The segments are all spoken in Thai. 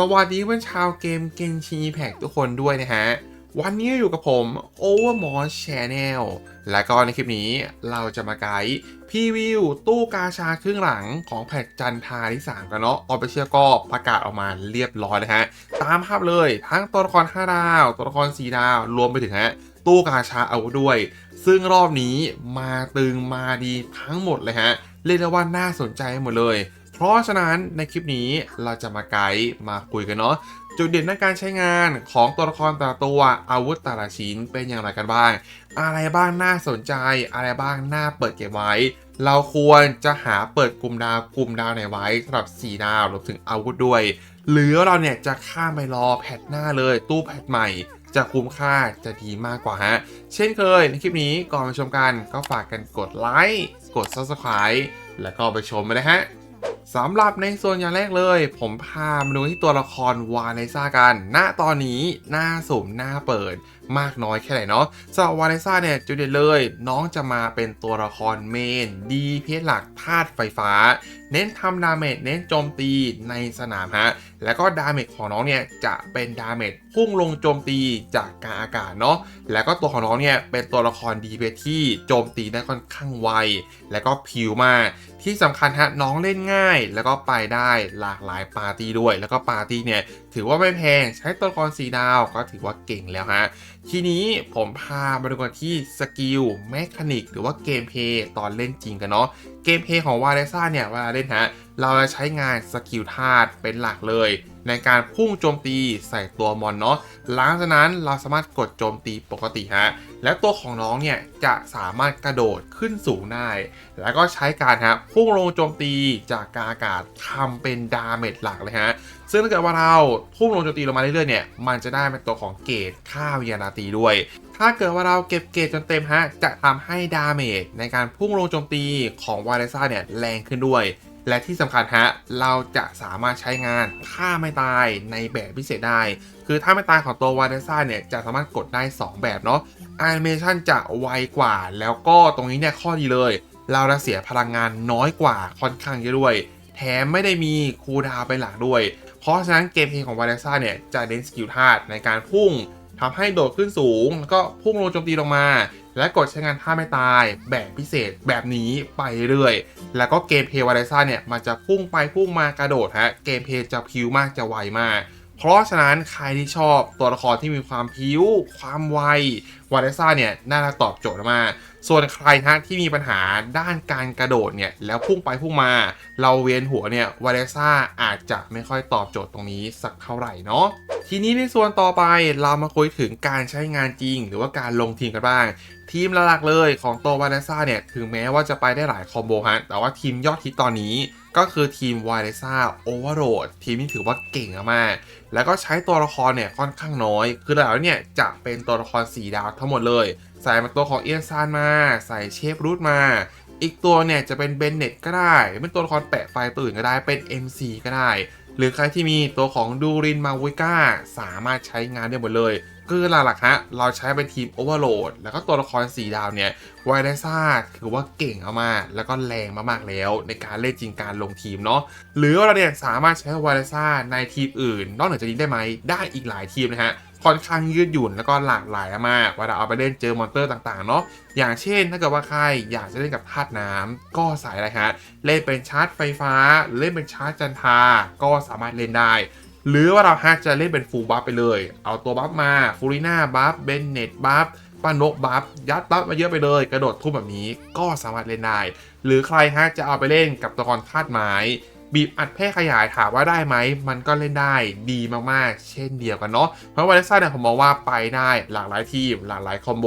สวัสดีเพื่อนชาวเกมเกนชินแพกทุกคนด้วยนะฮะ วันนี้อยู่กับผม Overmore Channel และก็ในคลิปนี้เราจะมาไกด์พรีวิวตู้กาชาครึ่งหลังของแพทจันทาที่ 3 กันเนาะออฟเชียก็ประกาศออกมาเรียบร้อยนะฮะ ตามภาพเลยทั้งตัวละคร 5 ดาว ตัวละคร 4 ดาว รวมไปถึงฮะ ตู้กาชาเอาด้วย ซึ่งรอบนี้มาตึงมาดีทั้งหมดเลยฮะ เรียกได้ว่าน่าสนใจหมดเลย เพราะฉะนั้นในคลิปนี้เราจะมาไกด์มาคุยกันเนาะจุดเด่นในการใช้งานของตัวละครแต่ละตัวอาวุธแต่ละชิ้นเป็นอย่างไรกันบ้าง อะไรบ้างน่าสนใจ อะไรบ้างน่าเปิดเก็บไว้ เราควรจะหาเปิดกลุ่มดาวกลุ่มดาวไหนไว้สำหรับ 4 ดาวรวมถึงอาวุธด้วย หรือเราเนี่ยจะข้ามไปรอแพทหน้าเลยตู้แพทใหม่จะคุ้มค่าจะดีมากกว่าฮะ เช่นเคยในคลิปนี้ก่อนไปชมกันก็ฝากกันกดไลค์กด Subscribe แล้วก็ไปชมไปเลยฮะ สำหรับในส่วนอย่างแรกเลย ผมพามาดูที่ตัวละครวาเลซ่ากัน ณ ตอนนี้หน้าสุ่มหน้าเปิดมากน้อยแค่ไหนเนาะสำหรับวาเลซ่าเนี่ยจุดเด่นเลย น้องจะมาเป็นตัวละครเมน ดีเพชหลักธาตุไฟฟ้า เน้นทำดาเมจเน้นโจมตีในสนามฮะ แล้วก็ดาเมจของน้องเนี่ยจะเป็นดาเมจพุ่งลงโจมตีจากกลางอากาศเนาะ แล้วก็ตัวของน้องเนี่ยเป็นตัวละครดีเพชที่โจมตีได้ค่อนข้างไว แล้วก็ผิวมาก ที่สำคัญฮะน้องเล่นง่าย แล้วก็ไปได้หลากหลายปาร์ตี้ด้วย แล้วก็ปาร์ตี้เนี่ยถือว่าไม่แพงใช้ตัวละครสีดาวก็ถือว่าเก่งแล้วฮะทีนี้ผมพามาดูกันที่สกิลแมคานิกหรือว่าเกมเพย์ตอนเล่นจริงกันเนาะเกมเพย์ของวาเลซ่าเนี่ยเวลาเล่นฮะ เราจะใช้งานสกิลธาตุเป็นหลักเลย ในการพุ่งโจมตีใส่ตัวมอนเนาะหลังจากนั้นเราสามารถกดโจมตีปกติฮะ และตัวของน้องเนี่ยจะสามารถกระโดดขึ้นสูงได้ แล้วก็ใช้การฮะพุ่งลงโจมตีจากกาอากาศทำเป็นดาเมจหลักเลยฮะ ซึ่งถ้าเกิดว่าเราพุ่งลงโจมตีลงมาเรื่อยๆเนี่ย มันจะได้เป็นตัวของเกรดค่าวิญญาตีด้วยถ้าเกิดว่าเราเก็บเกรดจนเต็มฮะ จะทำให้ดาเมจในการพุ่งลงโจมตีของวาเลซ่าเนี่ยแรงขึ้นด้วย และที่สำคัญฮะเราจะสามารถใช้งานท่าไม่ตายในแบบพิเศษได้ คือท่าไม่ตายของตัววาเลซ่าเนี่ยจะสามารถกดได้ 2 แบบเนาะแอนิเมชันจะไวกว่า แล้วก็ตรงนี้เนี่ยข้อดีเลย เราจะเสียพลังงานน้อยกว่าค่อนข้างเยอะด้วย แถมไม่ได้มีคูดาวน์เป็นหลักด้วย เพราะฉะนั้นเกมเพลย์ของวาเลซ่าเนี่ยจะเน้นสกิลธาตุในการพุ่งทำให้โดดขึ้นสูง แล้วก็พุ่งลงโจมตีลงมา และกดใช้งานท่าไม่ตายแบบพิเศษแบบนี้ไปเรื่อย แล้วก็เกมเพย์วาเลซ่าเนี่ย มันจะพุ่งไปพุ่งมากระโดดฮะ เกมเพย์จะพิวมากจะไวมาก เพราะฉะนั้นใครที่ชอบตัวละครที่มีความพิ้ว ความไววาเลซ่าเนี่ย น่าจะตอบโจทย์มาก ส่วนใครฮะที่มีปัญหาด้านการกระโดดเนี่ยแล้วพุ่งไปพุ่งมา เราเวียนหัวเนี่ยวาเลซ่าอาจจะไม่ค่อยตอบโจทย์ตรงนี้สักเท่าไหร่เนาะทีนี้ในส่วนต่อไปเรามาคุยถึงการใช้งานจริง หรือว่าการลงทีมกันบ้าง ทีมหลักๆเลยของตัววาเลซ่าเนี่ยถึงแม้ว่าจะไปได้หลายคอมโบฮะแต่ว่าทีมยอดฮิตตอนนี้ก็คือทีมวาเลซ่าโอเวอร์โรดทีมที่ถือว่าเก่งมาก แล้วก็ใช้ตัวละครเนี่ยค่อนข้างน้อย คือแล้วเนี่ยจะเป็นตัวละคร 4 ดาวทั้งหมดเลย ใส่มาตัวของเอียนซานมา ใส่เชฟรูทมา อีกตัวเนี่ยจะเป็นเบนเน็ตก็ได้เป็นตัวละครแปะไฟตื่นก็ได้เป็น MC ก็ได้ หรือใครที่มีตัวของดูรินมาวิก้าสามารถใช้งานได้หมดเลยคือหลักๆฮะเราใช้เป็นทีมโอเวอร์โหลดแล้วก็ตัวละคร4ดาวเนี่ยไวเลซ่าถือว่าเก่งมากๆแล้วก็แรงมากๆแล้ว ในการเล่นจริงการลงทีมเนาะหรือว่าเราเนี่ยสามารถใช้ไวเลซ่าในทีมอื่น นอกเหนือจากนี้ได้ไหมได้อีกหลายทีมนะฮะ ค่อนข้างยืดหยุ่นแล้วก็หลากหลายมากเวลาเอาไปเล่นเจอมอนเตอร์ต่างๆเนาะอย่างเช่นถ้าเกิดว่าใครอยากจะเล่นกับธาตุน้ำก็สายอะไรฮะเล่นเป็นชาร์จไฟฟ้า เล่นเป็นชาร์จจันทาก็สามารถเล่นได้ หรือว่าเราฮะจะเล่นเป็นฟูลบัฟไปเลย เอาตัวบัฟมาฟูริน่าบัฟเบนเน็ตบัฟป้านกบัฟยัดบัฟมาเยอะไปเลย กระโดดทุ่มแบบนี้ก็สามารถเล่นได้ หรือใครฮะจะเอาไปเล่นกับตัวละครธาตุไม้ บีบอัดแพร่ขยายถามว่าได้ไหม มันก็เล่นได้ดีมากๆ เช่นเดียวกันเนาะ เพราะวาเลซ่าเนี่ยผมมองว่าไปได้หลากหลายทีม หลากหลายคอมโบ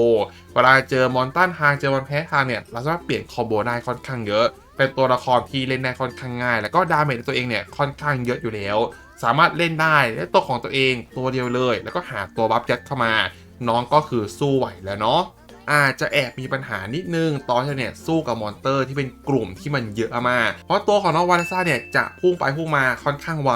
เวลาเจอมอนตันทางเจอมอนแพ้ทางเนี่ยเราสามารถเปลี่ยนคอมโบได้ค่อนข้างเยอะ เป็นตัวละครที่เล่นได้ค่อนข้างง่าย แล้วก็ดาเมจในตัวเองเนี่ยค่อนข้างเยอะอยู่แล้ว สามารถเล่นได้และตัวของตัวเองตัวเดียวเลย แล้วก็หาตัวบัฟยัดเข้ามา น้องก็คือสู้ไหวแล้วเนาะ อาจจะแอบมีปัญหานิดนึงตอนที่เนี่ยสู้กับมอนเตอร์ที่เป็นกลุ่มที่มันเยอะมาก เพราะตัวของน้องวาเลซ่าเนี่ยจะพุ่งไปพุ่งมาค่อนข้างไว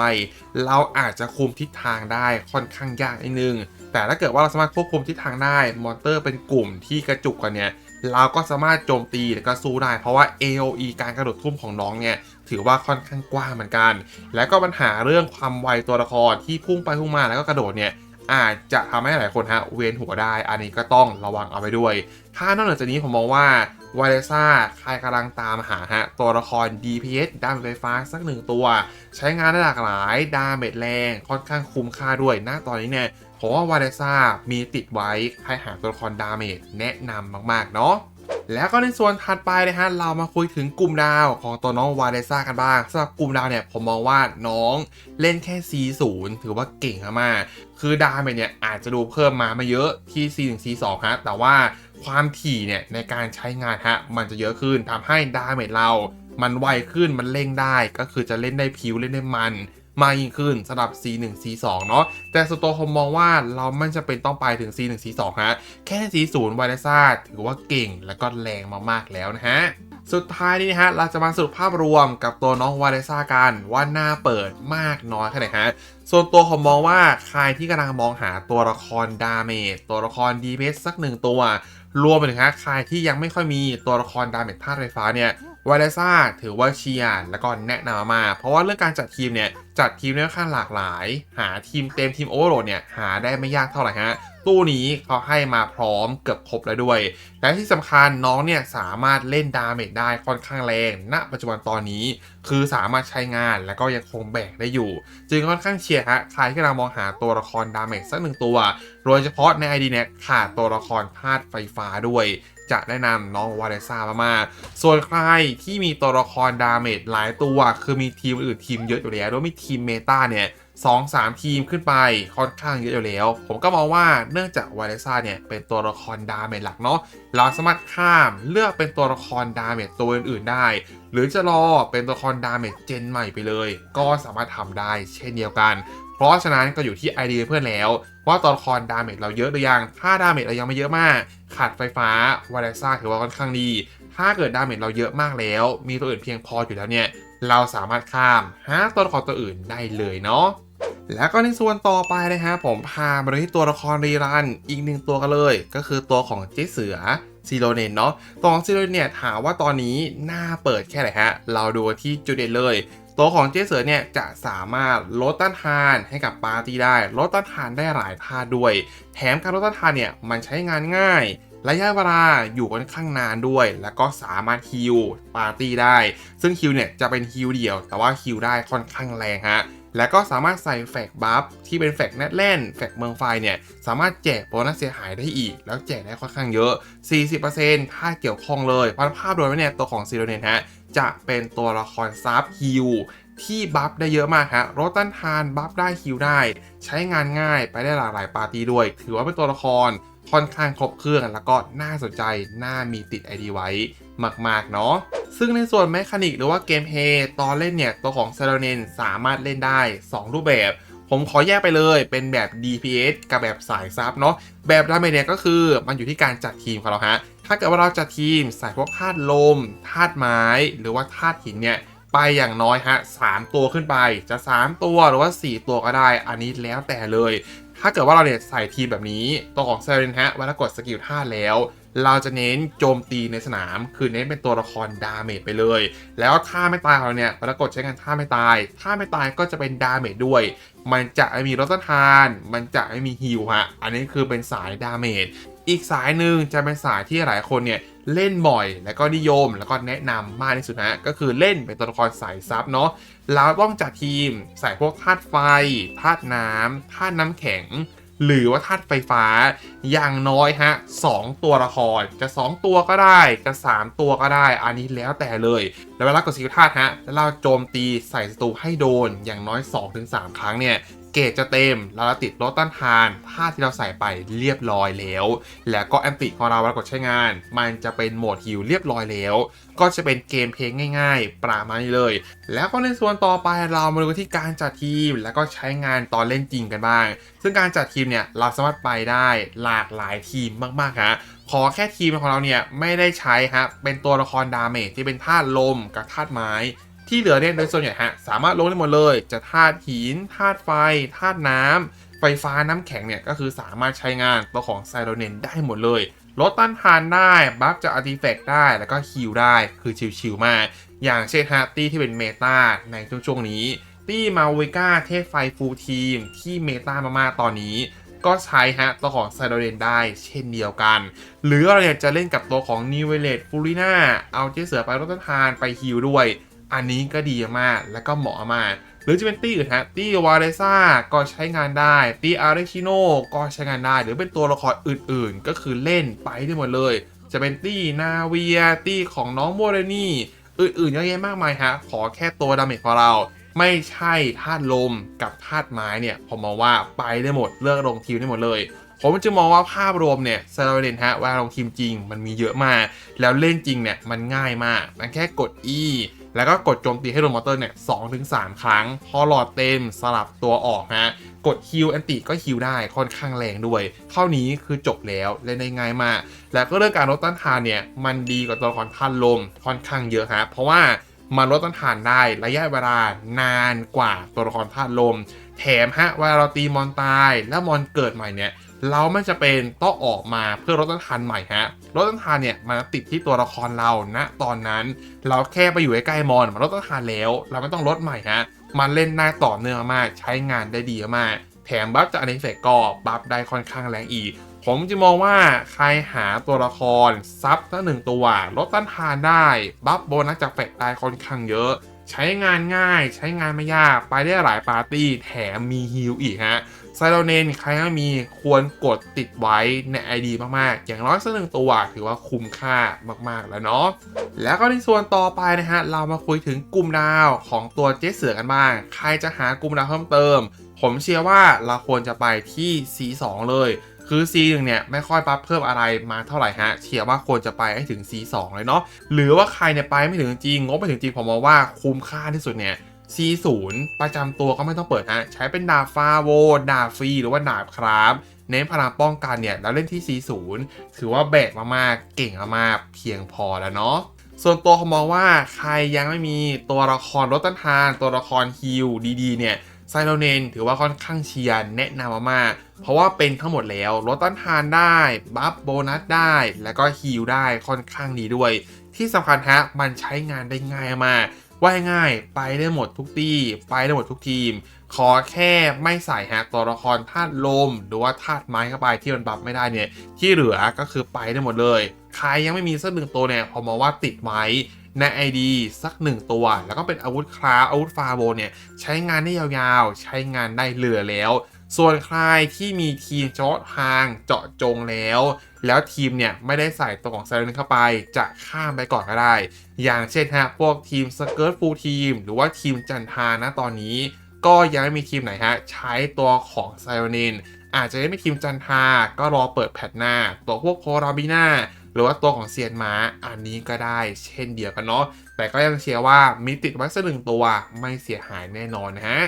เราอาจจะคุมทิศทางได้ค่อนข้างยากนิดนึง แต่ถ้าเกิดว่าเราสามารถควบคุมทิศทางได้ มอนเตอร์เป็นกลุ่มที่กระจุกกันเนี่ยเราก็สามารถโจมตีแล้วก็สู้ได้ เพราะว่า AOE การกระโดดทุ่มของน้องเนี่ยถือว่าค่อนข้างกว้างเหมือนกัน แล้วก็ปัญหาเรื่องความไวตัวละครที่พุ่งไปพุ่งมาแล้วก็กระโดดเนี่ย อาจจะทำให้หลายคนฮะเวียนหัวได้ อันนี้ก็ต้องระวังเอาไว้ด้วย ถ้านอกเหนือจากนี้ผมมองว่าวาเลซ่าใครกำลังตามหาฮะ ตัวละคร DPS ดาเมจไฟฟ้าสักหนึ่งตัว ใช้งานได้หลากหลาย ดาเมจแรง ค่อนข้างคุ้มค่าด้วยนะตอนนี้เนี่ยผมว่าวาเลซ่ามีติดไว้ ใครหาตัวละครดาเมจแนะนำมาก ๆ เนาะ แล้วก็ในส่วนถัดไปนะฮะเรามาคุยถึงกลุ่มดาวของตัวน้องวาเลซ่ากันบ้างสำหรับกลุ่มดาวเนี่ยผมมองว่าน้องเล่นแค่ C0 ถือว่าเก่งมากคือดาเมจเนี่ยอาจจะดูเพิ่มมาไม่เยอะที่ C1 C2 ฮะแต่ว่าความถี่เนี่ยในการใช้งานฮะมันจะเยอะขึ้นทำให้ดาเมจเรา มันไวขึ้นมันเร่งได้ก็คือจะเล่นได้ผิวเล่นได้มัน มากยิ่งขึ้นสำหรับ C1 C2 เนาะแต่ส่วนตัวผมมองว่าเราไม่จะเป็นต้องไปถึง C1 C2 ฮะ แค่ C0 ไวเลซ่าถือว่าเก่งและก็แรงมากๆแล้วนะฮะสุดท้ายนี้นะฮะ เราจะมาสรุปภาพรวมกับตัวน้องวาเลซ่ากันว่าหน้าเปิดมากน้อยแค่ไหนฮะ ส่วนตัวผมมองว่าใครที่กำลังมองหาตัวละครดาเมจตัวละครดีเพสสักหนึ่งตัว รวมไปถึงฮะใครที่ยังไม่ค่อยมีตัวละครดาเมจธาตุไฟฟ้าเนี่ย วาเลซ่าถือว่าเชียร์แล้วก็แนะนำมา เพราะว่าเรื่องการจัดทีมเนี่ย จัดทีมได้ค่อนข้างหลากหลาย หาทีมเต็มทีมโอเวอร์โหลดเนี่ย หาได้ไม่ยากเท่าไหร่ฮะ ตู้นี้เขาให้มาพร้อมเกือบครบแล้วด้วย และที่สำคัญน้องเนี่ย สามารถเล่นดาเมจได้ค่อนข้างแรงณปัจจุบันตอนนี้ คือสามารถใช้งานแล้วก็ยังคงแบกได้อยู่ จึงค่อนข้างเชียร์ฮะใครที่กำลังมองหาตัวละครดาเมจสักหนึ่งตัว โดยเฉพาะใน ID เนี่ยขาดตัวละครธาตุไฟฟ้าด้วย จะแนะนำน้องวาเลซ่ามากๆส่วนใครที่มีตัวละครดาเมจหลายตัว คือมีทีมอื่นทีมเยอะอยู่แล้วด้วยมีทีมเมตาเนี่ยสองสามทีมขึ้นไปค่อนข้างเยอะอยู่แล้ว ผมก็มองว่าเนื่องจากวาเลซ่าเนี่ยเป็นตัวละครดาเมจหลักเนาะเราสามารถข้ามเลือกเป็นตัวละครดาเมจตัวอื่นๆได้ หรือจะรอเป็นตัวละครดาเมจเจนใหม่ไปเลย ก็สามารถทำได้เช่นเดียวกัน เพราะฉะนั้นก็อยู่ที่ไอเดียเพื่อนแล้ว ว่าตัวละครดาเมจเราเยอะหรือยัง ถ้าดาเมจเรายังไม่เยอะมาก ขาดไฟฟ้าวาเลซ่าถือว่าค่อนข้างดี ถ้าเกิดดาเมจเราเยอะมากแล้ว มีตัวอื่นเพียงพออยู่แล้วเนี่ยเราสามารถข้ามหาตัวละครตัวอื่นได้เลยเนาะแล้วก็ในส่วนต่อไปนะฮะผมพามาดูที่ตัวละครรีรันอีกหนึ่งตัวกันเลย ก็คือตัวของเจ๊เสือซีโรเนนเนาะตัวของซีโรเนนเนี่ยถามว่าตอนนี้หน้าเปิดแค่ไหนฮะ เราดูที่จุดเด่นเลย ตัวของเจ๊เสือเนี่ยจะสามารถลดต้านทานให้กับปาร์ตี้ได้ ลดต้านทานได้หลายท่าด้วย แถมการลดต้านทานเนี่ยมันใช้งานง่ายระยะเวลาอยู่ค่อนข้างนานด้วย แล้วก็สามารถฮิลปาร์ตี้ได้ ซึ่งฮิลเนี่ยจะเป็นฮิลเดียว แต่ว่าฮิลได้ค่อนข้างแรงฮะ แล้วก็สามารถใส่แฟกบัฟที่เป็นแฟกแนทแล่นแฟกเมืองไฟเนี่ย สามารถแจกโบนัสเสียหายได้อีก แล้วแจกได้ค่อนข้างเยอะ 40%ถ้าเกี่ยวข้องเลยพราะภาพรวมแล้วเนี่ยตัวของซีโรเนนฮะจะเป็นตัวละครซับฮิลที่บัฟได้เยอะมากฮะลดต้านทานบัฟได้ฮิลได้ ใช้งานง่ายไปได้หลากหลายปาร์ตี้ด้วย ถือว่าเป็นตัวละครค่อนข้างครบเครื่องแล้วก็น่าสนใจน่ามีติด ID ไว้ มาก ๆ เนาะซึ่งในส่วนแมคานิกหรือว่าเกมเพย์ตอนเล่นเนี่ย ตัวของเซโรเนนสามารถเล่นได้ 2 รูปแบบ ผมขอแยกไปเลยเป็นแบบ DPS กับแบบสายซับเนาะแบบดาเมจเนี่ยก็คือมันอยู่ที่การจัดทีมของเราฮะ ถ้าเกิดว่าเราจัดทีมใส่พวกธาตุลมธาตุไม้ หรือว่าธาตุหินเนี่ยไปอย่างน้อยฮะสามตัวขึ้นไปจะ 3 ตัวหรือว่า 4 ตัวก็ได้ อันนี้แล้วแต่เลย ถ้าเกิดว่าเราเนี่ยใส่ทีมแบบนี้ตัวของเซเรนฮะเวลากดสกิลท่าแล้ว เราจะเน้นโจมตีในสนาม คือเน้นเป็นตัวละครดาเมจไปเลย แล้วท่าไม่ตายของเราเนี่ยเวลากดใช้งานท่าไม่ตายท่าไม่ตายก็จะเป็นดาเมจด้วย มันจะไม่มีลดต้านทาน มันจะไม่มีฮิลฮะ อันนี้คือเป็นสายดาเมจอีกสายหนึ่งจะเป็นสายที่หลายคนเนี่ยเล่นบ่อย แล้วก็นิยมแล้วก็แนะนำมากที่สุดนะก็คือเล่นเป็นตัวละครสายซับเนาะเราต้องจัดทีมใส่พวกธาตุไฟธาตุน้ำธาตุน้ำแข็ง หรือว่าธาตุไฟฟ้าอย่างน้อยฮะสองตัวละครจะ 2 ตัวก็ได้จะ 3 ตัวก็ได้ อันนี้แล้วแต่เลย แล้วเวลากดสกิลธาตุฮะแล้วเราโจมตีใส่ศัตรูให้โดนอย่างน้อย 2-3 ครั้งเนี่ย เกรดจะเต็ม เราติดลดต้านทานท่าที่เราใส่ไปเรียบร้อยแล้ว แล้วก็แอมติของเราเวลากดใช้งาน มันจะเป็นโหมดฮิลเรียบร้อยแล้ว ก็จะเป็นเกมเพลงง่าย ๆ ประมาณนี้เลย แล้วก็ในส่วนต่อไปเรามาดูที่การจัดทีม แล้วก็ใช้งานตอนเล่นจริงกันบ้าง ซึ่งการจัดทีมเนี่ยเราสามารถไปได้หลากหลายทีมมากๆฮะขอแค่ทีมของเราเนี่ยไม่ได้ใช้ฮะเป็นตัวละครดาเมจที่เป็นธาตุลมกับธาตุไม้ ที่เหลือเนี่ยโดยส่วนใหญ่ฮะสามารถลงได้หมดเลย จะธาตุหินธาตุไฟธาตุน้ำไฟฟ้าน้ำแข็งเนี่ยก็คือสามารถใช้งานตัวของไซโรเนนได้หมดเลยลดต้านทานได้บัฟจากอาร์ติแฟกต์ได้แล้วก็ฮิลได้คือชิวๆมาก อย่างเช่นฮะตี้ที่เป็นเมตาในช่วงนี้ ตี้มาวิก้าเทพไฟฟูลทีม ที่เมตามากๆตอนนี้ ก็ใช้ฮะตัวของไซโดเรนได้เช่นเดียวกัน หรือเราเนี่ยจะเล่นกับตัวของนิเวเลตฟูริน่าเอาเจเสือไปรถต้นทานไปฮิลด้วย อันนี้ก็ดีมากและก็เหมาะมาก หรือจะเป็นตี้อื่นฮะตี้วาเรซ่าก็ใช้งานได้ ตี้อาร์เรชิโนก็ใช้งานได้ หรือเป็นตัวละครอื่นๆ ก็คือเล่นไปได้หมดเลย จะเป็นตี้นาเวีย ตี้ของน้องโมเรนี่อื่นๆเยอะแยะมากมายฮะขอแค่ตัวดาเมจของเราไม่ใช่ธาตุลมกับธาตุไม้เนี่ยผมมองว่าไปได้หมดเลือกลงทีมได้หมดเลย ผมจะมองว่าภาพรวมเนี่ยซาร์เดนฮะวลาลงทีมจริงมันมีเยอะมาก แล้วเล่นจริงเนี่ยมันง่ายมาก มันแค่กด E แล้วก็กดโจมตีให้โดนมอเตอร์เนี่ยสองถึงสามครั้ง พอหลอดเต็มสลับตัวออกฮะ กดฮิลแอนติก็ฮิลได้ค่อนข้างแรงด้วย เท่านี้คือจบแล้วเล่นได้ง่ายมาก แล้วก็เรื่องการลดต้านทานเนี่ย มันดีกว่าตัวละครท่านลมค่อนข้างเยอะฮะเพราะว่ามันลดต้านทานได้ระยะเวลานานกว่าตัวละครธาตุลม แถมฮะเวลาเราตีมอนตายแล้วมอนเกิดใหม่เนี่ย เราไม่จะเป็นต้องออกมาเพื่อลดต้านทานใหม่ฮะลดต้านทานเนี่ยมันติดที่ตัวละครเราณตอนนั้น เราแค่ไปอยู่ใกล้มอนมันลดต้านทานแล้ว เราไม่ต้องลดใหม่ฮะมันเล่นได้ต่อเนื่องมากใช้งานได้ดีมากแถมบัฟจากอนนี้เฟกก็บัฟได้ค่อนข้างแรงอีก ผมจะมองว่าใครหาตัวละคร ซับตั้งหนึ่งตัวลดต้านทานได้ บัฟโบนัสจากเฟกได้ค่อนข้างเยอะ ใช้งานง่าย ใช้งานไม่ยาก ไปได้หลายปาร์ตี้ แถมมีฮิลอีกฮะ ไซโลเนนใครไม่มีควรกดติดไว้ใน ID มากๆ อย่างน้อยสักหนึ่งตัวถือว่าคุ้มค่ามากๆแล้วเนาะแล้วก็ในส่วนต่อไปนะฮะ เรามาคุยถึงกลุ่มดาวของตัวเจ๊เสือกันบ้าง ใครจะหากลุ่มดาวเพิ่มเติม ผมเชื่อว่าเราควรจะไปที่ C2 เลยคือ C1 เนี่ยไม่ค่อยปั๊บเพิ่มอะไรมาเท่าไหร่ฮะเชียร์ว่าควรจะไปให้ถึง C2 เลยเนาะหรือว่าใครเนี่ยไปไม่ถึงจริงงบไม่ถึงจริงผมมองว่าคุ้มค่าที่สุดเนี่ย C0 ประจำตัวก็ไม่ต้องเปิดฮะ ใช้เป็นดาบฟาโว ดาบฟรี หรือว่าดาบครับเน้นพลังป้องกันเนี่ยแล้วเล่นที่ C0 ถือว่าแบกมากๆ เก่งมากๆ เพียงพอแล้วเนาะ ส่วนตัวผมมองว่าใครยังไม่มีตัวละครลดต้านทาน ตัวละครฮิลดีๆ เนี่ยไซโลเนนถือว่าค่อนข้างเชียร์แนะนำมากๆ เพราะว่าเป็นทั้งหมดแล้วลดต้านทานได้ บัฟโบนัสได้ แล้วก็ฮิลได้ค่อนข้างดีด้วย ที่สำคัญฮะ มันใช้งานได้ง่ายมาก ว่ายง่ายไปได้หมดทุกทีไปได้หมดทุกทีม ขอแค่ไม่ใส่ฮะตัวละครธาตุลม หรือว่าธาตุไม้เข้าไปที่มันบัฟไม่ได้เนี่ย ที่เหลือก็คือไปได้หมดเลย ใครยังไม่มีสักหนึ่งตัวเนี่ยผมมองว่าติดไว้ใน ID สักหนึ่งตัว แล้วก็เป็นอาวุธคลาอาวุธฟาโบเนี่ย ใช้งานได้ยาวๆ ใช้งานได้เหลือแล้ว ส่วนใครที่มีทีมเฉพาะทางเจาะจงแล้ว แล้วทีมเนี่ยไม่ได้ใส่ตัวของไซเรนเข้าไป จะข้ามไปก่อนก็ได้ อย่างเช่นฮะพวกทีมสเกิร์ตฟูลทีมหรือว่าทีมจันทานะตอนนี้ ก็ยังไม่มีทีมไหนฮะใช้ตัวของไซเรนินอาจจะไม่มีทีมจันทาก็รอเปิดแพทหน้า ตัวพวกโคราบิน่า หรือว่าตัวของเซียนม้าอันนี้ก็ได้เช่นเดียวกันเนาะแต่ก็ยังเชียร์ว่ามีติดไว้สักหนึ่งตัวไม่เสียหายแน่นอนนะฮะ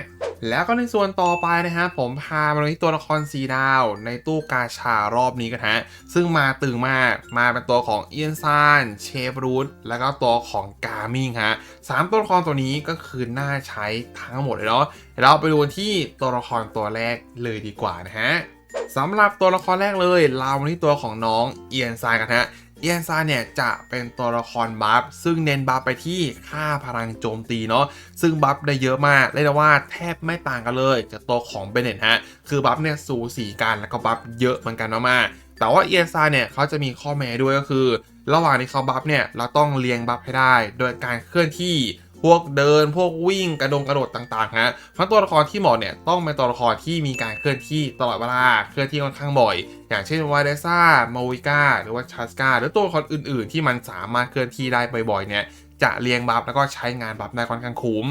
แล้วก็ในส่วนต่อไปนะฮะผมพามาที่ตัวละครสีดาว ในตู้กาชารอบนี้กันฮะซึ่งมาตึงมากมาเป็นตัวของเอียนซานเชฟรูทแล้วก็ตัวของกามิงฮะสามตัวละครตัวนี้ก็คือน่าใช้ทั้งหมดเลยเนาะเราไปดูที่ตัวละครตัวแรกเลยดีกว่านะฮะ สำหรับตัวละครแรกเลย เรามาที่ตัวของน้องเอียนซานกันฮะเอียนซานเนี่ยจะเป็นตัวละครบัฟซึ่งเน้นบัฟไปที่ค่าพลังโจมตีเนาะซึ่งบัฟได้เยอะมากเรียกได้ว่าแทบไม่ต่างกันเลยกับตัวของเบเนตฮะคือบัฟเนี่ยสูสีกันแล้วก็บัฟเยอะเหมือนกันมากๆแต่ว่าเอียนซานเนี่ยเขาจะมีข้อแม้ด้วยก็คือ ระหว่างที่เขาบัฟเนี่ยเราต้องเรียงบัฟให้ได้ โดยการเคลื่อนที่ พวกเดินพวกวิ่งกระดงกระโดดต่างๆฮะเพราะตัวละครที่เหมาะเนี่ยต้องเป็นตัวละครที่มีการเคลื่อนที่ตลอดเวลาเคลื่อนที่ค่อนข้างบ่อย อย่างเช่นวาเดซ่ามาวิก้าหรือว่าชัสกาหรือตัวละครอื่นๆ ที่มันสามารถเคลื่อนที่ได้บ่อยๆเนี่ยจะเรียงบัฟแล้วก็ใช้งานบัฟได้ค่อนข้างคุ้ม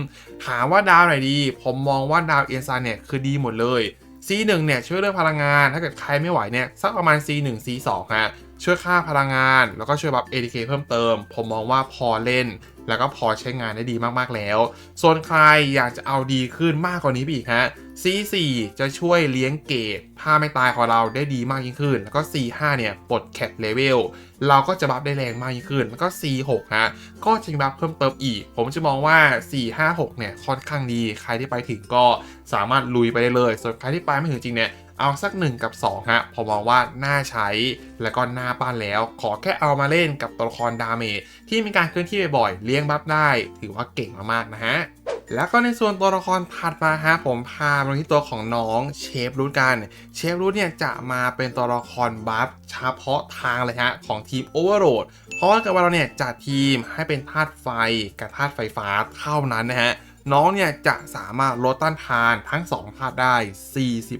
ถามว่าดาวไหนดี ผมมองว่าดาวเอียนซานเนี่ยคือดีหมดเลย C1 เนี่ยช่วยเรื่องพลังงาน ถ้าเกิดใครไม่ไหวเนี่ยสักประมาณ C1 C2 ฮะช่วยค่าพลังงาน แล้วก็ช่วยบัฟ ADK เพิ่มเติม ผมมองว่าพอเล่น แล้วก็พอใช้งานได้ดีมากๆแล้ว ส่วนใครอยากจะเอาดีขึ้นมากกว่านี้ไปอีกฮะ C4 จะช่วยเลี้ยงเกรดถ้าไม่ตายของเราได้ดีมากยิ่งขึ้น แล้วก็ C5 เนี่ยปลดแคปเลเวลเราก็จะบัฟได้แรงมากยิ่งขึ้น แล้วก็ C6 ฮะก็จะบัฟเพิ่มเติมอีก ผมจะมองว่า 4 5 6เนี่ยค่อนข้างดี ใครที่ไปถึงก็สามารถลุยไปได้เลย ส่วนใครที่ไปไม่ถึงจริงเนี่ย เอาสัก 1 กับ2ฮะผมมองว่าน่าใช้แล้วก็น่าป้านแล้ว ขอแค่เอามาเล่นกับตัวละครดาเมจที่มีการเคลื่อนที่บ่อยๆเลี้ยงบัฟได้ ถือว่าเก่งมากๆนะฮะแล้วก็ในส่วนตัวละครถัดมาฮะผมพามาที่ตัวของน้องเชฟรูทกันเชฟรูทเนี่ยจะมาเป็นตัวละครบัฟเฉพาะทางเลยฮะของทีมโอเวอร์โหลดเพราะว่ากิดว่าเราเนี่ยจัดทีมให้เป็นธาตุไฟกับธาตุไฟฟ้าเท่านั้นนะฮะ น้องเนี่ยจะสามารถลดต้านทานทั้ง2ธาตุได้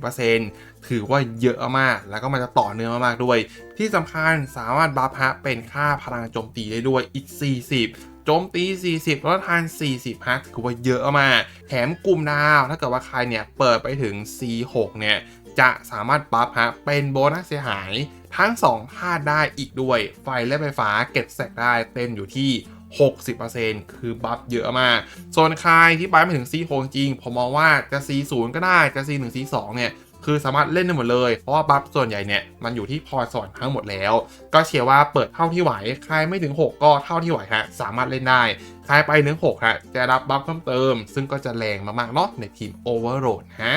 40%ถือว่าเยอะมาก แล้วก็มันจะต่อเนื่องมากๆด้วย ที่สำคัญสามารถบัฟฮะเป็นค่าพลังโจมตีได้ด้วยอีก 40โจมตี 40ลดทาน 40ฮะถือว่าเยอะมาก แถมกลุ่มดาว ถ้าเกิดว่าใครเนี่ย เปิดไปถึง C6 เนี่ย จะสามารถบัฟฮะ เป็นโบนัสเสียหายทั้ง2ธาตุได้อีกด้วย ไฟและไฟฟ้าเก็บแสกได้เต็มอยู่ที่ 60%คือบัฟเยอะมาก ส่วนใครที่ไปไม่ถึง C6 จริง ผมมองว่าจะ C0 ก็ได้จะ C1 C2 เนี่ยคือสามารถเล่นได้หมดเลย เพราะว่าบัฟส่วนใหญ่เนี่ย มันอยู่ที่พรสวรรค์ทั้งหมดแล้ว ก็เชียร์ว่าเปิดเท่าที่ไหว ใครไม่ถึง 6 ก็เท่าที่ไหวฮะ สามารถเล่นได้ ใครไปถึง6ฮะ จะรับบัฟเพิ่มเติม ซึ่งก็จะแรงมากๆเนาะในทีม Overload ฮะ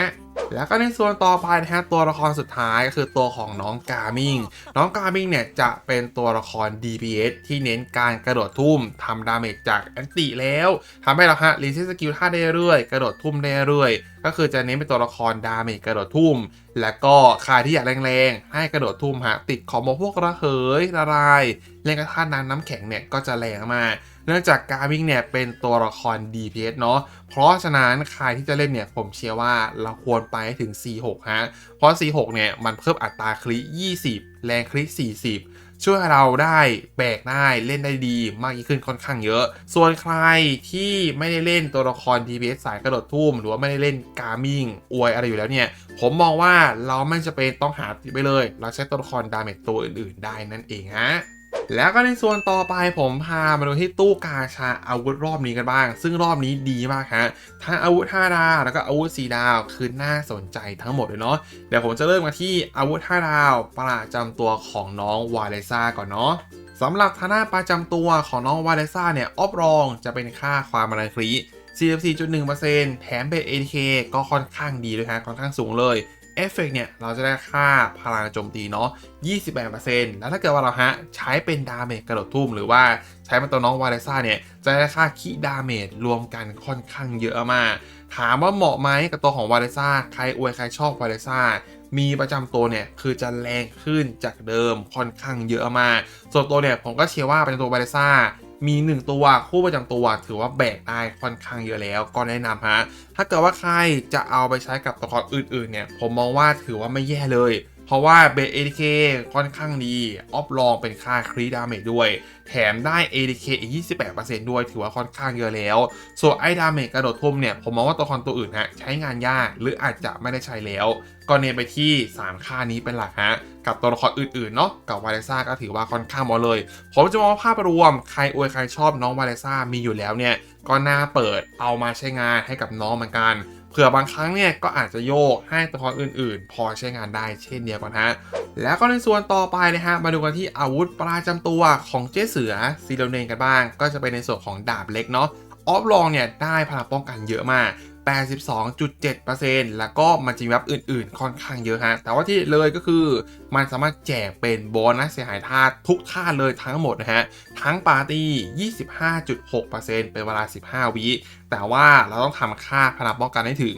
แล้วก็ในส่วนต่อไปนะฮะตัวละครสุดท้ายก็คือตัวของน้องกามิงน้องกามิงเนี่ยจะเป็นตัวละคร DPS ที่เน้นการกระโดดทุ่มทำดาเมจจากแอนติแล้วทำให้เราฮะรีเซ็ตสกิลท่าได้เรื่อยกระโดดทุ่มได้เรื่อยก็คือจะเน้นเป็นตัวละครดาเมจกระโดดทุ่ม และก็ใครที่อยากแรงๆ ให้กระโดดทุ่มฮะติดขอมโบพวกระเหยละลายเล่นกระทานน้ำน้ำแข็งเนี่ยก็จะแรงมากเนื่องจากการวิ่งเนี่ยเป็นตัวละคร DPS เนาะเพราะฉะนั้นใครที่จะเล่นเนี่ยผมเชื่อว่าเราควรไปให้ถึง C6 ฮะเพราะ C6 เนี่ยมันเพิ่มอัตราคลิ20 แรงคลิ40 ช่วยเราได้แบกได้เล่นได้ดีมากยิ่งขึ้นค่อนข้างเยอะ ส่วนใครที่ไม่ได้เล่นตัวละคร DPS สายกระโดดทุ่ม หรือว่าไม่ได้เล่นกามิงอวยอะไรอยู่แล้วเนี่ย ผมมองว่าเราไม่จะเป็นต้องหาติดไปเลย เราใช้ตัวละครดาเมจตัวอื่นๆ ได้นั่นเองฮะ แล้วก็ในส่วนต่อไปผมพามาดูที่ตู้กาชาอาวุธรอบนี้กันบ้าง ซึ่งรอบนี้ดีมากฮะทั้งอาวุธ 5 ดาว แล้วก็อาวุธ 4 ดาวคือน่าสนใจทั้งหมดเลยเนาะเดี๋ยวผมจะเริ่มมาที่อาวุธ 5 ดาว ประจำตัวของน้องวาเลซ่าก่อนเนาะสำหรับทาหน้าประจำตัวของน้องวาเลซ่าเนี่ยออฟรองจะเป็นค่าความมันคลี44.1%แถมเป็น ATK ก็ค่อนข้างดีด้วยฮะค่อนข้างสูงเลย เอฟเฟกเนี่ยเราจะได้ค่าพลังโจมตีเนาะ 28%แล้วถ้าเกิดว่าเราฮะใช้เป็นดาเมจกระโดดทุ่ม หรือว่าใช้เป็นตัวน้องวาเลซ่าเนี่ยจะได้ค่าคีดาเมจรวมกันค่อนข้างเยอะมาก ถามว่าเหมาะไหมกับตัวของวาเลซ่าใครอวยใครชอบวาเลซ่ามีประจำตัวเนี่ยคือจะแรงขึ้นจากเดิมค่อนข้างเยอะมาก ส่วนตัวเนี่ยผมก็เชื่อว่าเป็นตัววาเลซ่า มี 1 ตัวคู่ประจำตัวถือว่าแบกได้ค่อนข้างเยอะแล้วก็แนะนำฮะ ถ้าเกิดว่าใครจะเอาไปใช้กับตัวละครอื่นๆเนี่ย ผมมองว่าถือว่าไม่แย่เลย เพราะว่าเบส ADK ค่อนข้างดี ออฟลองเป็นค่าครีดาเมจด้วย แถมได้ ADK อีก 28%ด้วย ถือว่าค่อนข้างเยอะแล้ว ส่วนไอ้ดาเมจกระโดดทุ่มเนี่ย ผมมองว่าตัวละครตัวอื่นฮะ ใช้งานยาก หรืออาจจะไม่ได้ใช้แล้ว ก็เน้นไปที่ 3 ค่านี้เป็นหลักฮะ กับตัวละครอื่นๆ เนาะ กับวาเลซ่าก็ถือว่าค่อนข้างเหมาะเลย ผมจะมองว่าภาพรวม ใครอวยใครชอบน้องวาเลซ่ามีอยู่แล้วเนี่ย ก็น่าเปิดเอามาใช้งานให้กับน้องเหมือนกัน ผื่อบางครั้งเนี่ยก็อาจจะโยกให้ตัวละครอื่นๆ พอใช้งานได้เช่นเดียวกันฮะ แล้วก็ในส่วนต่อไปนะฮะมาดูกันที่อาวุธประจำตัวของเจ๊เสือซีโรเนนกันบ้าง ก็จะเป็นในส่วนของดาบเล็กเนาะออฟลองเนี่ยได้พลังป้องกันเยอะมาก 82.7%แล้วก็มันจะมีวับอื่นๆ ค่อนข้างเยอะฮะ แต่ว่าที่เลยก็คือมันสามารถแจกเป็นโบนัสเสียหายธาตุทุกธาตุเลยทั้งหมดนะฮะ ทั้งปาร์ตี้ 25.6%เป็นเวลา 15 วิ แต่ว่าเราต้องทำค่าพลังป้องกันให้ถึง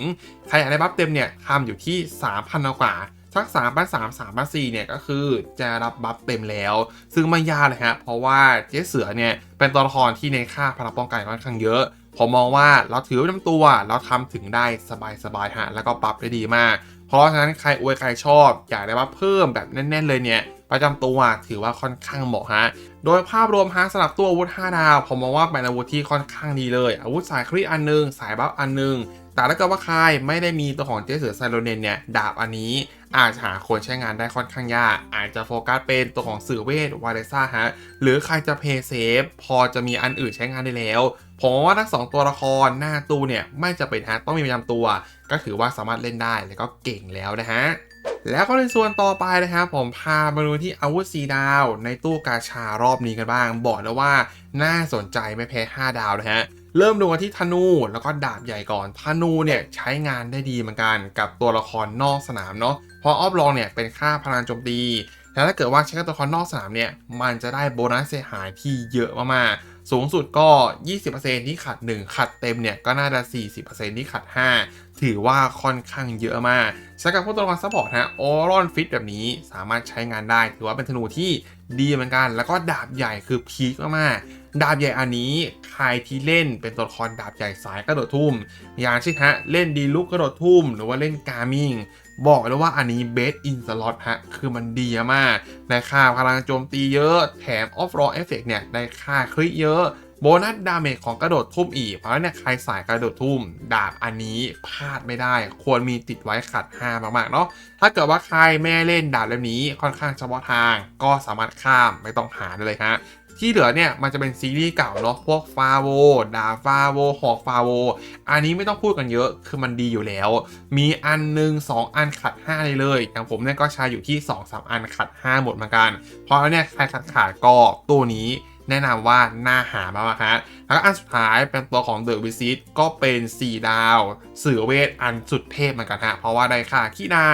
ใครอยากได้บัฟเต็มเนี่ยทำอยู่ที่ 3,000 กว่าสัก3 3 3 3 4เนี่ยก็คือจะรับบัฟเต็มแล้ว ซึ่งไม่ยากเลยฮะ เพราะว่าเจ๊เสือเนี่ย เป็นตัวละครที่ในค่าพลังป้องกันค่อนข้างเยอะ ผมมองว่าเราถือไว้ในตัว เราทำถึงได้สบายๆฮะแล้วก็ปรับได้ดีมาก เพราะฉะนั้นใครอวยใครชอบอยากได้บัฟเพิ่มแบบแน่น ๆ เลยเนี่ยประจำตัวถือว่าค่อนข้างเหมาะฮะ โดยภาพรวมฮะสำหรับตัวอาวุธ 5 ดาว ผมมองว่าเป็นอาวุธที่ค่อนข้างดีเลย อาวุธสายครีอันหนึง สายบัฟอันหนึง แต่ถ้าเกิดว่าใครไม่ได้มีตัวของเจสือไซโรเนนเนี่ย ดาบอันนี้ อาจจะหาคนใช้งานได้ค่อนข้างยาก อาจจะโฟกัสเป็นตัวของสื่อเวทวาเลซ่าฮะ หรือใครจะเพย์เซฟพอจะมีอันอื่นใช้งานได้แล้ว ผมว่าทั้งสองตัวละครหน้าตู้เนี่ยไม่จะเป็นฮะต้องมีประจำตัว ก็ถือว่าสามารถเล่นได้แล้วก็เก่งแล้วนะฮะแล้วก็ในส่วนต่อไปนะครับผมพามาดูที่อาวุธสีดาว ในตู้กาชารอบนี้กันบ้าง บอกแล้วว่าน่าสนใจไม่แพ้ 5 ดาวนะฮะเริ่มดูกันที่ธนูแล้วก็ดาบใหญ่ก่อนธนูเนี่ยใช้งานได้ดีเหมือนกันกับตัวละครนอกสนามเนาะเพราะออฟลองเนี่ยเป็นค่าพลังโจมตีแต่ถ้าเกิดว่าใช้กับตัวละครนอกสนามเนี่ยมันจะได้โบนัสเสียหายที่เยอะมากๆ สูงสุดก็ 20%ที่ขัด 1 ขัดเต็มเนี่ย ก็น่าจะ 40%ที่ขัด 5 ถือว่าค่อนข้างเยอะมากสำหรับพวกตัวละครซัพพอร์ตฮะออรอนฟิตแบบนี้สามารถใช้งานได้ถือว่าเป็นธนูที่ดีเหมือนกัน แล้วก็ดาบใหญ่คือพีคมากๆ ดาบใหญ่อันนี้ใครที่เล่นเป็นตัวละครดาบใหญ่สายกระโดดทุ่ม อย่างเช่นฮะเล่นดีลุกกระโดดทุ่ม หรือว่าเล่นการมิง บอกเลยว่าอันนี้เบสอินสล็อตฮะ คือมันดีมากได้ค่าพลังโจมตีเยอะ แถมออฟรอเอฟเฟกเนี่ย ได้ค่าคริเยอะโบนัสดาเมจของกระโดดทุ่มอีก เพราะนั้นเนี่ยใครสายกระโดดทุ่ม ดาบอันนี้พลาดไม่ได้ ควรมีติดไว้ขัด5มากๆเนาะ ถ้าเกิดว่าใครแม่เล่นดาบเล่มนี้ค่อนข้างเฉพาะทาง ก็สามารถข้ามไม่ต้องหาเลยฮะ ที่เหลือเนี่ยมันจะเป็นซีรีส์เก่าเนาะพวกฟาโวดาฟาโวหอกฟาโวอันนี้ไม่ต้องพูดกันเยอะคือมันดีอยู่แล้ว มีอันหนึ่ง2 อันขัด5เลยเลยอย่างผมเนี่ยก็ใช้อยู่ที่ 2-3 อันขัด 5 หมดเหมือนกันเพราะเนี่ยใครขัดขาดก็ตัวนี้แนะนำว่าน่าหามากๆฮะแล้วก็อันสุดท้ายเป็นตัวของ The Visit ก็เป็น 4 ดาวสื่อเวทอันสุดเทพเหมือนกันฮะ เพราะว่าได้ค่าขี้ดา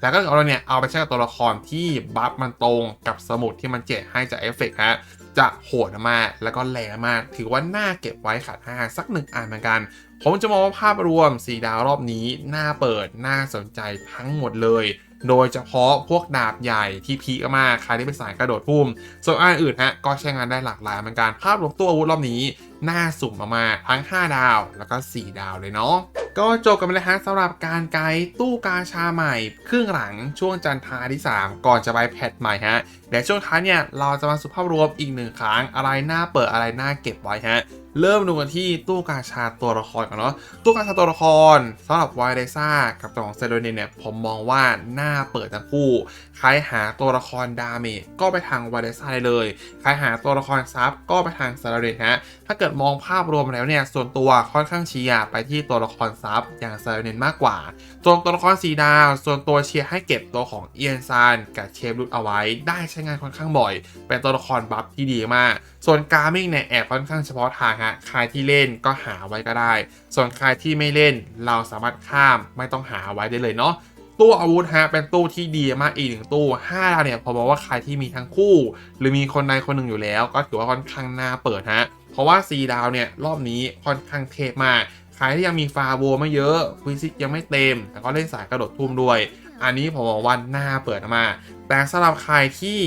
แล้วก็เอาเราเนี่ยเอาไปใช้กับตัวละครที่บัฟมันตรงกับสมุดที่มันเจให้จากเอฟเฟกต์ฮะ จะโหดมากแล้วก็แรงมาก ถือว่าน่าเก็บไว้ขัดห้าสักหนึ่งอันเหมือนกัน ผมจะมองว่าภาพรวม 4 ดาวรอบนี้ น่าเปิดน่าสนใจทั้งหมดเลย โดยเฉพาะพวกดาบใหญ่ที่พีคมากใครที่เป็นสายกระโดดพุ่ม ส่วนอันอื่นฮะก็ใช้งานได้หลากหลายเหมือนกัน ภาพรวมตัวอาวุธรอบนี้น่าสุ่มมากๆทั้ง 5 ดาวแล้วก็ 4 ดาวเลยเนาะก็จบกันไปเลยฮะสำหรับการไกด์ตู้กาชาใหม่ครึ่งหลังช่วงจันทาที่ 3 ก่อนจะไปแพทใหม่ฮะเดี๋ยวช่วงท้ายเนี่ยเราจะมาสุภาพรวมอีกหนึ่งครั้งอะไรน่าเปิดอะไรน่าเก็บไว้ฮะ เริ่มดูกันที่ตู้กาชาตัวละครก่อนเนาะตู้กาชาตัวละครสำหรับไวเดซ่ากับตัวของเซโดเนเนี่ยผมมองว่าหน่าเปิดทั้งคู่ใครหาตัวละครดาเมจก็ไปทางไวเดซ่าได้เลยใครหาตัวละครซับก็ไปทางเซโดเนฮะถ้าเกิดมองภาพรวมแล้วเนี่ยส่วนตัวค่อนข้างเชียร์ไปที่ตัวละครซับอย่างเซเนมากกว่าส่วนตัวละครสีดาว ส่วนตัวเชียร์ให้เก็บตัวของเอียนซานกับเชฟรุดเอาไว้ ได้ใช้งานค่อนข้างบ่อย เป็นตัวละครบัฟที่ดีมาก ส่วนการ์มิ่งเนี่ยแอบค่อนข้างเฉพาะทางฮะใครที่เล่นก็หาไว้ก็ได้ ส่วนใครที่ไม่เล่นเราสามารถข้ามไม่ต้องหาไว้ได้เลยเนาะตู้อาวุธฮะเป็นตู้ที่ดีมากอีกหนึ่งตู้5ดาวเนี่ยผมบอกว่าใครที่มีทั้งคู่ หรือมีคนใดคนหนึ่งอยู่แล้ว ก็ถือว่าค่อนข้างน่าเปิดฮะเพราะว่า 4 ดาวเนี่ยรอบนี้ค่อนข้างเทพมากใครที่ยังมีฟาโวไม่เยอะฟิสิกยังไม่เต็ม แต่ก็เล่นสายกระโดดทุ่มด้วย อันนี้ผมบอกว่าน่าเปิดมากแต่สำหรับใครที่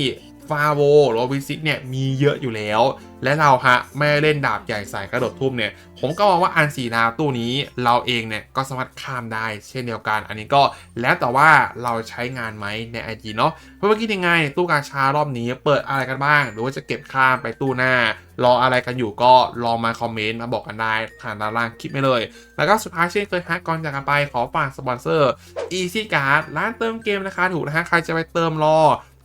ฟาโวหรือวิซิกเนี่ยมีเยอะอยู่แล้ว และเราฮะไม่เล่นดาบใหญ่สายกระโดดทุ่มเนี่ย ผมก็มองว่าอันสีดาวตู้นี้เราเองเนี่ยก็สามารถข้ามได้เช่นเดียวกัน อันนี้ก็แล้วแต่ว่าเราใช้งานไหมในไอจีเนาะเพื่อเมื่อกี้ยังไงตู้กาชารอบนี้เปิดอะไรกันบ้าง หรือว่าจะเก็บข้ามไปตู้หน้ารออะไรกันอยู่ก็ลองมาคอมเมนต์มาบอกกันได้ผ่านด้านล่างคลิปไม่เลย แล้วก็สุดท้ายเช่นเคยฮะก่อนจากกันไปขอฝากสปอนเซอร์ Easy Card ร้านเติมเกมราคาถูกนะฮะใครจะไปเติมรอ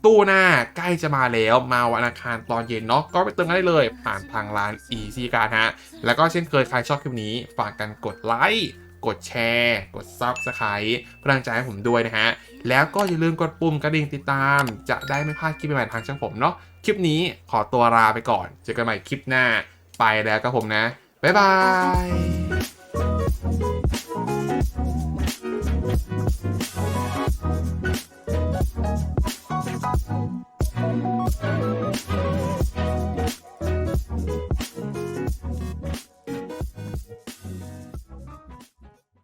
ตู้หน้าใกล้จะมาแล้วมาวันอังคารตอนเย็นเนาะก็ไปเติมกันได้เลย ผ่านทางร้าน Easy Card ฮะ แล้วก็เช่นเคยใครชอบคลิปนี้ ฝากกันกดไลค์กดแชร์ กด Subscribe เพื่อเป็นกำลังใจให้ผมด้วยนะฮะ แล้วก็อย่าลืมกดปุ่มกระดิ่งติดตาม จะได้ไม่พลาดคลิปใหม่ๆทางช่องผมเนาะคลิปนี้ขอตัวลาไปก่อน เจอกันใหม่คลิปหน้าไปแล้วกับผมนะบ๊ายบาย Música